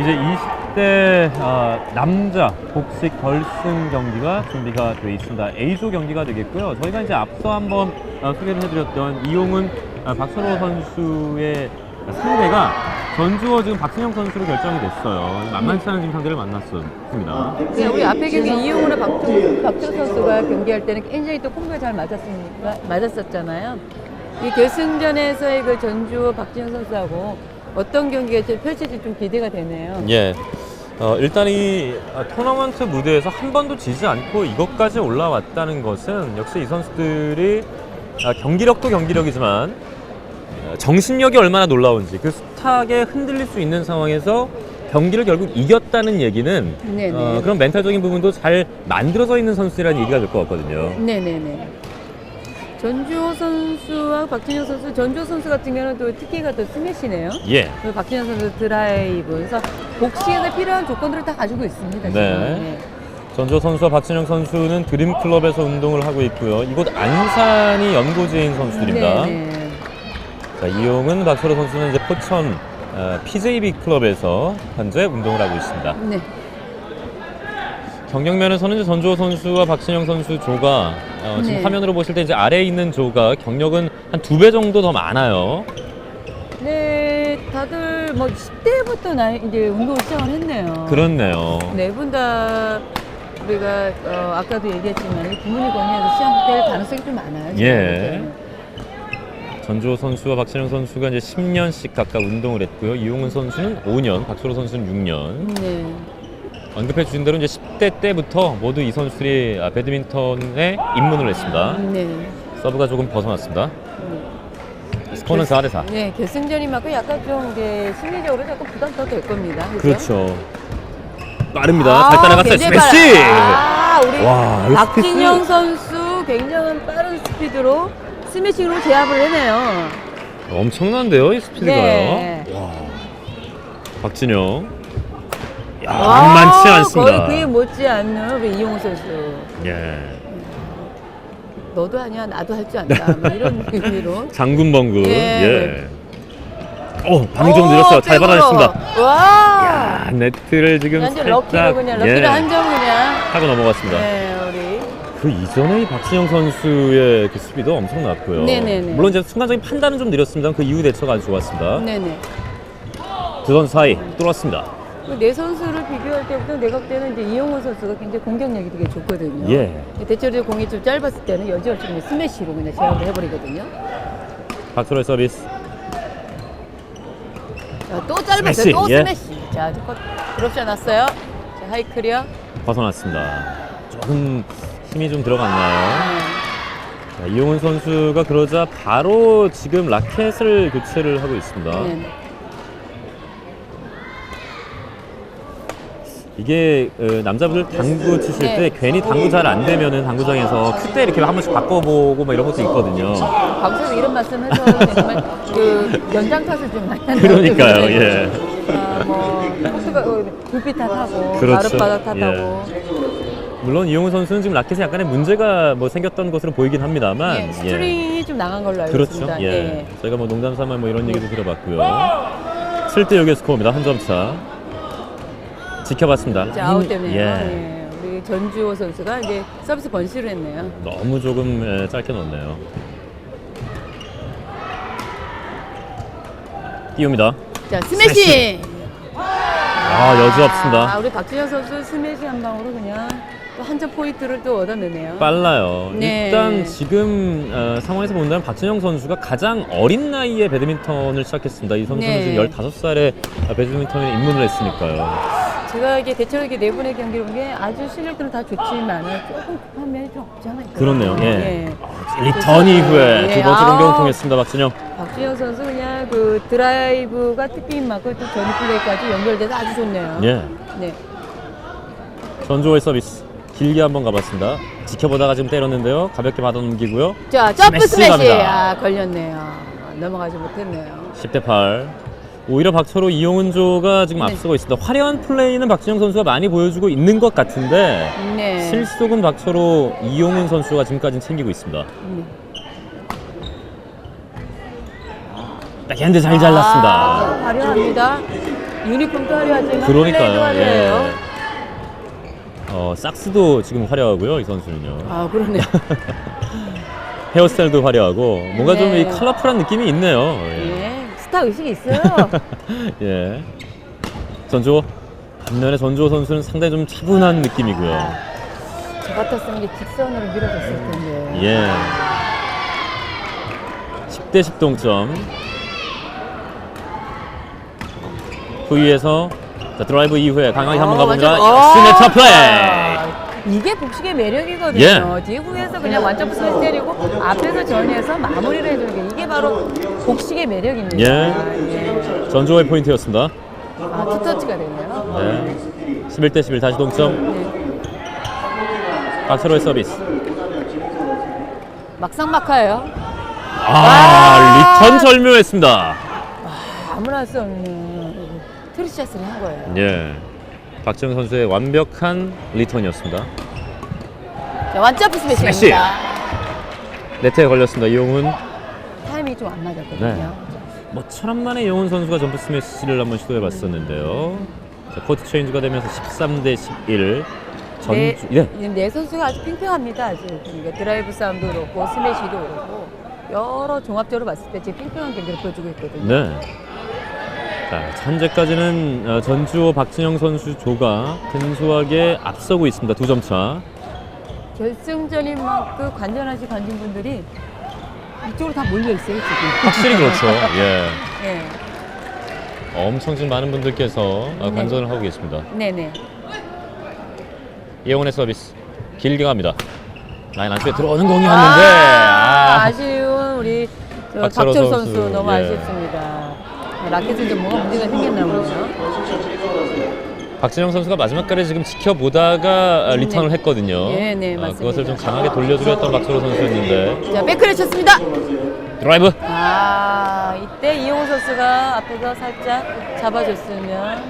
이제 20대 아, 남자 복식 결승 경기가 준비가 되어 있습니다. A조 경기가 되겠고요. 저희가 이제 앞서 한번 아, 소개를 해드렸던 이용훈 아, 박철호 선수의 상대가 전주어 지금 박진영 선수로 결정이 됐어요. 만만치 않은 지금 상대를 만났습니다. 네, 우리 앞에 경기 이용우나 박준, 선수가 경기할 때는 굉장히 또 콤보가 잘 맞았으니까, 맞았었잖아요. 이 결승전에서의 그 전주 박진영 선수하고 어떤 경기가 좀 펼쳐질지 좀 기대가 되네요. 예. 어, 일단 이 아, 토너먼트 무대에서 한 번도 지지 않고 이것까지 올라왔다는 것은 역시 이 선수들이 아, 경기력도 경기력이지만 어, 정신력이 얼마나 놀라운지 그 숱하게 흔들릴 수 있는 상황에서 경기를 결국 이겼다는 얘기는 네네. 어, 그런 멘탈적인 부분도 잘 만들어져 있는 선수라는 얘기가 될 것 같거든요. 네네네. 전주호 선수와 박진영 선수, 전주호 선수 같은 경우는 또 특기가 또 스매시네요. 예. 그리고 박진영 선수 드라이브. 그래서 복싱에 필요한 조건들을 다 가지고 있습니다. 지금. 네. 전조 선수와 박진영 선수는 드림클럽에서 운동을 하고 있고요. 이곳 안산이 연고지인 선수들입니다. 네네. 자, 이용은 박철호 선수는 이제 포천 어, PJB 클럽에서 현재 운동을 하고 있습니다. 네. 경력 면에서는 이제 전주호 선수와 박진영 선수 조가 어, 지금 네. 화면으로 보실 때 이제 아래에 있는 조가 경력은 한 두 배 정도 더 많아요. 네, 다들 뭐 10대부터 나 이제 운동을 시작을 했네요. 그렇네요. 네 분 다 우리가 어, 아까도 얘기했지만 부모님 권유해서 시작될 가능성이 좀 많아요. 지금. 예. 전주호 선수와 박진영 선수가 이제 10년씩 각각 운동을 했고요. 이용훈 선수는 5년, 박철호 선수는 6년. 네. 언급해 주신 대로 이제 10대 때부터 모두 이 선수들이 아, 배드민턴에 입문을 했습니다. 네. 서브가 조금 벗어났습니다. 스코어는 4대 4. 네, 결승전이 맞고 약간 좀 이제 심리적으로 조금 부담 더될 겁니다. 그렇죠. 빠릅니다. 아, 잘 따라갔어요. 굉장히 스매시! 아, 우리 와, 이거 박진영 스피드. 선수 굉장한 빠른 스피드로 스매싱으로 제압을 해내요. 엄청난데요, 이 스피드가요. 네. 와. 박진영. 야, 와, 만만치 않습니다. 거의 그에 못지 않는 우리 이용호 선수. 예. 너도 아니야, 나도 할 줄 안다. 뭐 이런 의미로. 장군 번구. 예. 예. 어, 방금 좀 오, 느렸어요. 잘 백으로. 받아냈습니다. 와! 아, 네트를 지금 완전 살짝 럭키로 그냥 럭키로 예, 한점 그냥. 하고 넘어갔습니다. 네, 우리. 그 이전에 이 박진영 선수의 그 수비도 엄청났고요. 네네네. 물론 이제 순간적인 판단은 좀 느렸습니다만 그 이후 대처가 아주 좋았습니다. 네네. 두 선수 사이 뚫었습니다. 그내 선수를 비교할 때부터 내가 볼 때는 이제 이용호 선수가 굉장히 공격력이 되게 좋거든요. 예. 대체로 공이 좀 짧았을 때는 여지없이 그냥 스매시로 그냥 제압을 해버리거든요. 박철호의 서비스. 자, 또 짧았어요. 스매시, 또 예. 스매시. 자, 컷 드롭샷 났어요. 자, 하이 클리어. 벗어났습니다. 조금 힘이 좀 들어갔나요? 네. 자, 이용훈 선수가 그러자 바로 지금 라켓을 교체를 하고 있습니다. 네. 이게 어, 남자분들 당구 치실 네. 때 괜히 당구 잘 안 되면은 당구장에서 큐대 이렇게 한 번씩 바꿔보고 막 이런 것도 있거든요. 방송에서 이런 말씀 해서 정말 그 연장 탓을 좀 많이 한다고 그러니까요. 예. 아, 뭐 어, 불빛 탓하고 그렇죠. 마룻바닥 탓하고 물론 이용훈 선수는 지금 라켓에 약간의 문제가 뭐 생겼던 것으로 보이긴 합니다만 예, 스트링이 좀 나간 걸로 알고 그렇죠. 있습니다. 예. 저희가 뭐 농담 삼아 뭐 이런 얘기도 들어봤고요. 7대 6의 스코어입니다. 한 점 차. 지켜봤습니다. 자, 아웃 때문에 예. 예. 우리 전주호 선수가 이제 서비스 번시를 했네요. 너무 조금 예, 짧게 넣었네요. 띄웁니다. 자, 스매시! 아 여지 아, 없습니다. 우리 박진영 선수 스매시 한 방으로 그냥 또 한 점 포인트를 또 얻어내네요. 빨라요. 네. 일단 지금 어, 상황에서 본다면 박진영 선수가 가장 어린 나이에 배드민턴을 시작했습니다. 이 선수는 네. 지금 15살에 배드민턴에 입문을 했으니까요. 제가 이게 대체로 이게 네 분의 경기를 본 게 아주 실력들은 다 좋지만 조금 급한 면이 좀 없잖아요. 그렇네요. 예. 예. 리턴 이후에 예. 두 번째. 공격을 통했습니다. 박진영. 박진영 선수 그냥 그 드라이브가 특기인 만큼 또 전위 플레이까지 연결돼서 아주 좋네요. 예. 네. 전조의 서비스. 길게 한번 가봤습니다. 지켜보다가 지금 때렸는데요. 가볍게 받아 넘기고요. 자, 점프 스매시 스매시. 갑니다. 아, 걸렸네요. 아, 넘어가지 못했네요. 10대 8. 오히려 박철호 이용은조가 지금 네. 앞서고 있습니다. 화려한 플레이는 박진영 선수가 많이 보여주고 있는 것 같은데 네. 실속은 박철호 이용훈 선수가 지금까지는 챙기고 있습니다. 네. 딱 핸드 잘 잘랐습니다. 아, 화려합니다. 유니폼도 화려하지만 그러니까요. 화려해요. 예. 어, sak스도 지금 화려하고요, 이 선수는요. 아 그러네요. 헤어스타일도 화려하고 뭔가 좀 네. 이 컬러풀한 느낌이 있네요. 예. 예, 스타 의식이 있어요. 예. 전주호 반면에 전주호 선수는 상당히 좀 차분한 느낌이고요. 아, 저 같았으면 이게 직선으로 밀어줬을 텐데. 예. 10대 10 동점. 후위에서 자, 드라이브 이후에 강하게 한번 어, 가봅니다. 완전- 역시 어! 플레이. 이게 복식의 매력이거든요. 예. 뒤에 후에서 그냥 완전 부스를 때리고 앞에서 전위해서 마무리를 해주는 게 이게 바로 복식의 매력입니다. 예. 예. 전주호의 포인트였습니다. 아, 투터치가 되네요. 네. 11대 11 다시 동점. 네. 박철호의 서비스. 막상 막하예요. 아, 리턴 절묘했습니다. 아무나 할수 없는 트리샷을 한 거예요. 예. 박지영 선수의 완벽한 리턴이었습니다. 자, 완점 스매시. 스매시! 네트에 걸렸습니다. 이용훈. 타이밍이 좀 안 맞았거든요. 네. 뭐 천안만에 이용훈 선수가 점프 스매시를 한번 시도해 봤었는데요. 자, 코트 체인지가 되면서 13 대 11. 전주 네, 예. 네 선수가 아주 팽팽합니다. 아주 그러니까 드라이브 싸움도 그렇고 스매시도 그렇고 여러 종합적으로 봤을 때 지금 팽팽한 경기를 보여주고 있거든요. 네. 자, 현재까지는 어, 전주호 박진영 선수 조가 근소하게 앞서고 있습니다. 두 점 차. 결승전인 만큼 관전하신 관중분들이 이쪽으로 다 몰려 있어요 지금. 확실히 그렇죠. 예. 네, 엄청 지금 많은 분들께서 어, 네. 관전을 하고 계십니다. 네네. 이영훈의 서비스 길게 갑니다. 라인 안쪽에 들어오는 공이었는데 아, 아, 아쉬운 우리 저 박철호 박철호 선수, 선수, 너무 예. 아쉽습니다. 라켓은 좀 뭐가 문제가 생겼나 보네요. 박진영 선수가 마지막까지 지금 지켜보다가 아, 리턴을 네. 했거든요. 네, 네, 아, 맞습니다. 그것을 좀 강하게 돌려주렸던 박철호 선수였는데 자 백크를 쳤습니다. 드라이브 아 이때 이용호 선수가 앞에서 살짝 잡아줬으면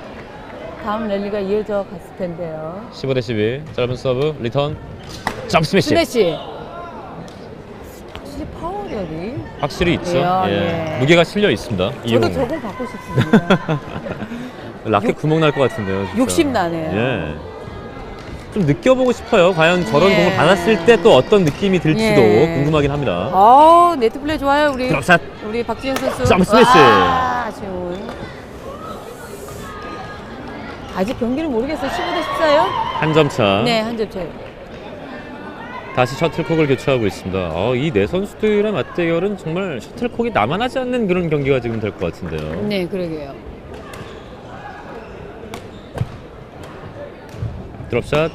다음 랠리가 이어져 갔을 텐데요. 15 대 12 짧은 서브 리턴 점프 스매시 스매시. 확실히 파워력이. 확실히 있죠. 이야, 예. 예. 무게가 실려 있습니다. 저도 이용훈. 저거 받고 싶습니다. 라켓 구멍 날 것 같은데요. 진짜. 욕심 나네요. 예. 좀 느껴보고 싶어요. 과연 저런 예. 공을 받았을 때 또 어떤 느낌이 들지도 예. 궁금하긴 합니다. 아우 네트 플레이 좋아요 우리 드랍샷 우리 박지현 선수. 점프 스매시. 와, 아쉬운. 아직 경기는 모르겠어요. 15대 14요? 한 점 차. 네, 한 점 차이. 다시 셔틀콕을 교체하고 있습니다. 어, 이네 선수들의 맞대결은 정말 셔틀콕이 남아나지 않는 그런 경기가 지금 될 것 같은데요. 네, 그러게요. 드롭샷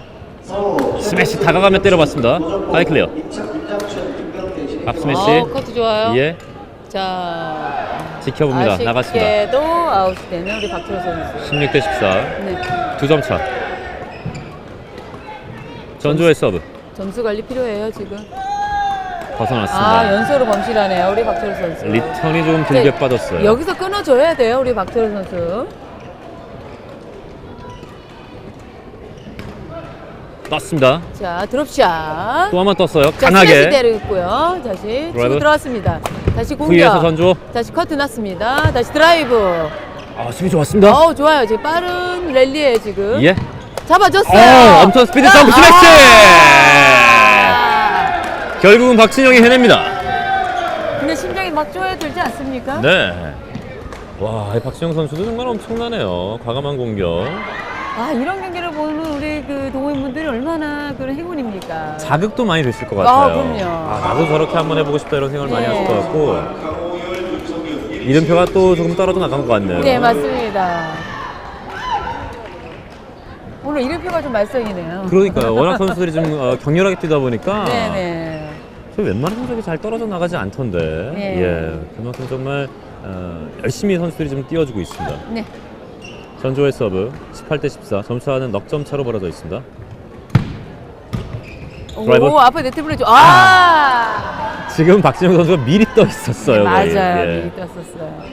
스매시 다가가며 때려봤습니다. 하이 클리어. 앞 스매시. 어, 커트 좋아요. 예. 자, 지켜봅니다. 나갔습니다. 아쉽게도 아웃이 되는 우리 박철호 선수. 16대 14. 네, 두 점 차. 전조의 서브 점수 관리 필요해요 지금. 벗어났습니다. 아, 연소로 범실하네요 우리 박철호 선수. 리턴이 좀 들게 이제 빠졌어요. 여기서 끊어줘야 돼요 우리 박철호 선수. 떴습니다. 자, 드롭샷. 또 한 번 떴어요. 자, 강하게. 때리고요. 다시 치고 드라이브. 들어왔습니다. 다시 후위에서 공격. 전조. 다시 커트 났습니다. 다시 드라이브. 아, 수비 좋았습니다. 어우 좋아요. 지금 빠른 랠리에 지금 예. 잡아줬어요. 어, 엄청 스피드 점프 아! 스매시! 아! 결국은 박진영이 해냅니다. 근데 심장이 막 쪼여들지 않습니까? 네. 와, 이 박진영 선수도 정말 엄청나네요. 과감한 공격. 아 이런 경기를 보는 우리 그 동호인분들이 얼마나 그런 행운입니까? 자극도 많이 됐을 것 아, 같아요. 그럼요. 아, 나도 저렇게 한번 해보고 싶다 이런 생각을 많이 네. 하실 것 같고. 이름표가 또 조금 떨어져 나간 것 같네요. 네 맞습니다. 오늘 이름표가 좀 말썽이네요. 그러니까요. 워낙 선수들이 좀 어, 격렬하게 뛰다 보니까 네네. 저 웬만한 성적이 잘 떨어져 나가지 않던데. 네. 예. 그만큼 정말 어, 열심히 선수들이 좀 뛰어주고 있습니다. 네. 전조의 서브 18 대 14 점수하는 넉점 차로 벌어져 있습니다. 드라이브. 오 앞에 네트 블레 아. 지금 박진영 선수가 미리 떠 있었어요. 거의. 맞아요. 예. 미리 떴었어요.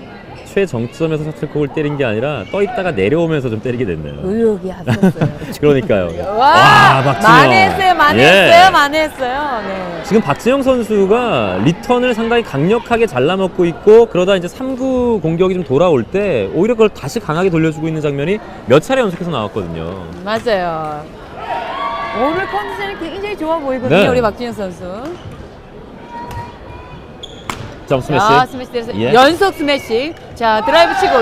최정점에서 셔틀콕을 때린 게 아니라 떠 있다가 내려오면서 좀 때리게 됐네요. 의욕이 앞섰어요. 그러니까요. 와, 박진영. 많이 했어요, 많이 예. 했어요, 많이 했어요. 네. 지금 박진영 선수가 리턴을 상당히 강력하게 잘라먹고 있고 그러다 이제 3구 공격이 좀 돌아올 때 오히려 그걸 다시 강하게 돌려주고 있는 장면이 몇 차례 연속해서 나왔거든요. 맞아요. 오늘 컨디션이 굉장히 좋아 보이거든요, 네. 우리 박진영 선수. 점 스매시. 자, 스매시 때려서 예. 연속 스매시. 자, 드라이브 치고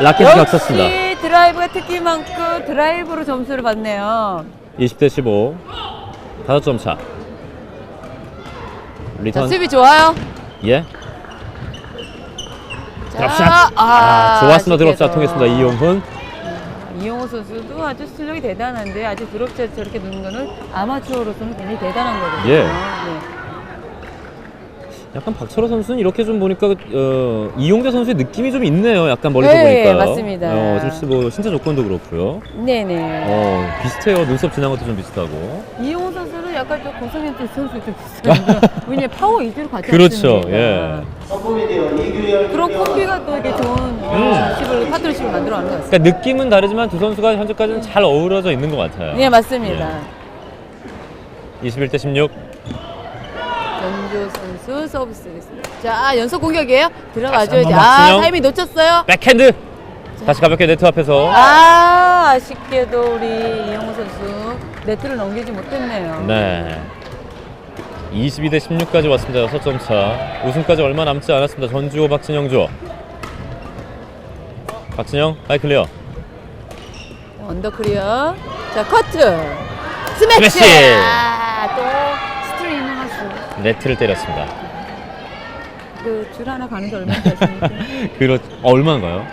라켓이 겹쳤습니다. 역시 드라이브가 특기 많고 드라이브로 점수를 받네요. 20대 15. 5점 차. 자, 리턴. 수비 좋아요. 예. 자, 드랍샷. 아, 좋았습니다. 드롭샷. 통했습니다. 이용훈. 이용호 선수도 아주 실력이 대단한데 아주 드롭샷 저렇게 넣는 거는 아마추어로서는 굉장히 대단한 거거든요. 예. 네. 약간 박철호 선수는 이렇게 좀 보니까 어, 이용대 선수의 느낌이 좀 있네요. 약간 멀리서 네, 보니까. 맞습니다. 어, 실제 뭐 신체 조건도 그렇고요. 네네. 어, 비슷해요. 눈썹 지난 것도 좀 비슷하고. 이용호 선수는 약간 좀 고성현태 선수 좀 비슷한데 왜냐면 파워 위주로 같이 그렇죠. 왔으니까. 예. 그런 콤비가 또 이렇게 좋은 음. 파트너십을 파트너십을 만들어가는 것 같습니다. 그러니까 느낌은 다르지만 두 선수가 현재까지는 잘 어우러져 있는 것 같아요. 네 맞습니다. 예. 21대 16. 연조 선수 서비스 되겠습니다. 자 연속 공격이에요. 들어가줘야지. 다시 한번 아 박진영. 타이밍 놓쳤어요. 백핸드. 다시 가볍게 네트 앞에서. 아 아쉽게도 우리 이영호 선수 네트를 넘기지 못했네요. 네. 22 대 16까지 왔습니다. 6점 차. 우승까지 얼마 남지 않았습니다. 전주호 박진영 조. 박진영, 하이 클리어. 언더 클리어. 자 커트. 스매시. 스매시. 아또 스트레인 하수. 네트를 때렸습니다. 그 줄 하나 가는 게 얼마나 됐습니까? 그렇 어, 얼마인가요?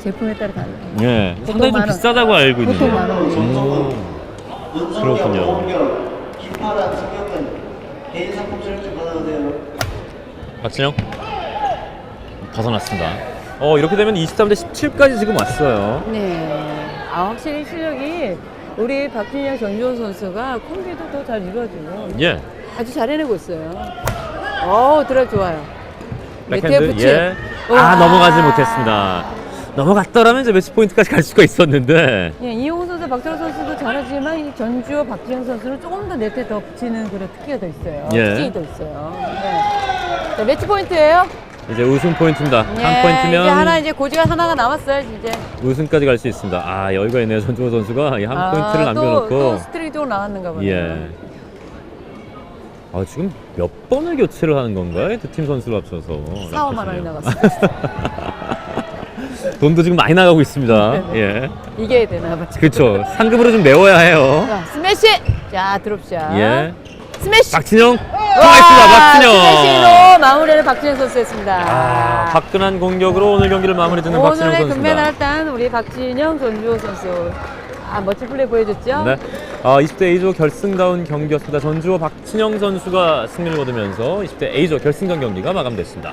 제품에 따라 달라요. 예. 보통 상당히 좀만 원. 비싸다고 알고 있는데. 보통 만 원이에요. 음, 그렇군요. 개인 상품. 박진영 벗어났습니다. 어 이렇게 되면 23대 17까지 지금 왔어요. 네. 아 확실히 실력이 우리 박진영 전주호 선수가 콤비도 더 잘 이루어지고 예. 아주 잘 해내고 있어요. 어 드라이브 좋아요. 백핸드 밑에 예. 우와. 아 넘어가지 못했습니다. 넘어갔더라면 이제 매치 포인트까지 갈 수가 있었는데. 예, 이용호 선수, 박철호 선수도 잘하지만 이 전주호 박지영 선수는 조금 더 네트에 더 붙이는 그런 특기가 더 있어요. 예. 특징이 더 있어요. 네. 자, 매치 포인트예요. 이제 우승 포인트입니다. 예, 한 포인트면 이제 하나 이제 고지가 하나가 남았어요, 이제. 우승까지 갈 수 있습니다. 아 여유가 있네요. 전주호 선수가 이한 포인트를 또, 남겨놓고. 또 스트레이트로 나왔는가 보네요. 예. 아 지금 몇 번을 교체를 하는 건가요? 두 팀 선수를 합쳐서. 4, 5만 원이. 나갔어요. 돈도 지금 많이 나가고 있습니다. 네, 예. 이겨야 되나 봐. 그렇죠. 상금으로 좀 메워야 해요. 자, 스매시! 자, 드롭샷. 예. 스매시! 박진영 와, 통했습니다. 박진영. 스매시로 마무리를 박진영 선수 했습니다. 아, 화끈한 공격으로 오늘 경기를 마무리 짓는 박진영 오늘의 선수입니다. 금메달 딴 우리 박진영, 전주호 선수. 아, 멋진 플레이 보여줬죠? 네. 아, 20대 A조 결승다운 경기였습니다. 전주호 박진영 선수가 승리를 거두면서 20대 A조 결승전 경기가 마감됐습니다.